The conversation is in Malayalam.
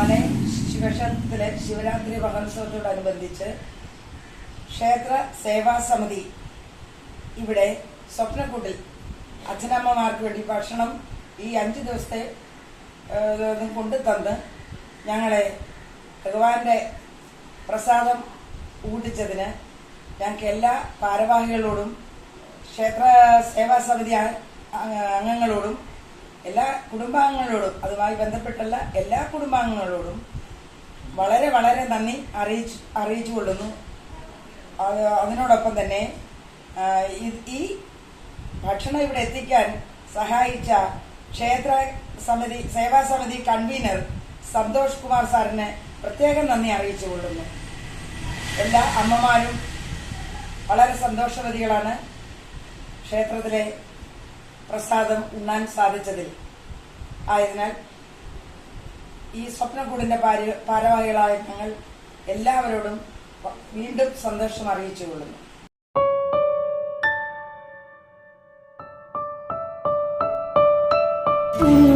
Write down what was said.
മല ശിവക്ഷേത്രത്തിലെ ശിവരാത്രി മഹോത്സവത്തോടനുബന്ധിച്ച് ക്ഷേത്ര സേവാ സമിതി ഇവിടെ സ്വപ്നക്കൂട്ടിൽ അച്ഛനമ്മമാർക്ക് വേണ്ടി ഭക്ഷണം ഈ അഞ്ച് ദിവസത്തെ കൊണ്ടുതന്ന് കൊണ്ടു തന്ന് ഞങ്ങളെ ഭഗവാന്റെ പ്രസാദം ഊട്ടിച്ചതിന് ഞങ്ങൾക്ക് എല്ലാ ഭാരവാഹികളോടും ക്ഷേത്ര സേവാ സമിതി അംഗങ്ങളോടും കുടുംബാംഗങ്ങളോടും അതുമായി ബന്ധപ്പെട്ടുള്ള എല്ലാ കുടുംബാംഗങ്ങളോടും വളരെ വളരെ നന്ദി അറിയിച്ചു അറിയിച്ചു കൊള്ളുന്നു. അതിനോടൊപ്പം തന്നെ ഈ ഭക്ഷണം ഇവിടെ എത്തിക്കാൻ സഹായിച്ച ക്ഷേത്ര സമിതി സേവാ സമിതി കൺവീനർ സന്തോഷ് കുമാർ സാറിന് പ്രത്യേകം നന്ദി അറിയിച്ചു കൊള്ളുന്നു. എല്ലാ അമ്മമാരും വളരെ സന്തോഷവതികളാണ്. ക്ഷേത്രത്തിലെ പ്രസാദം ഉണ്ണാൻ സാധിച്ചതിൽ. ആയതിനാൽ ഈ സ്വപ്നക്കൂടിന്റെ ഭാര- ഭാരവാഹികളായ ഞങ്ങൾ എല്ലാവരോടും വീണ്ടും സന്തോഷം അറിയിച്ചുകൊള്ളുന്നു ഉം.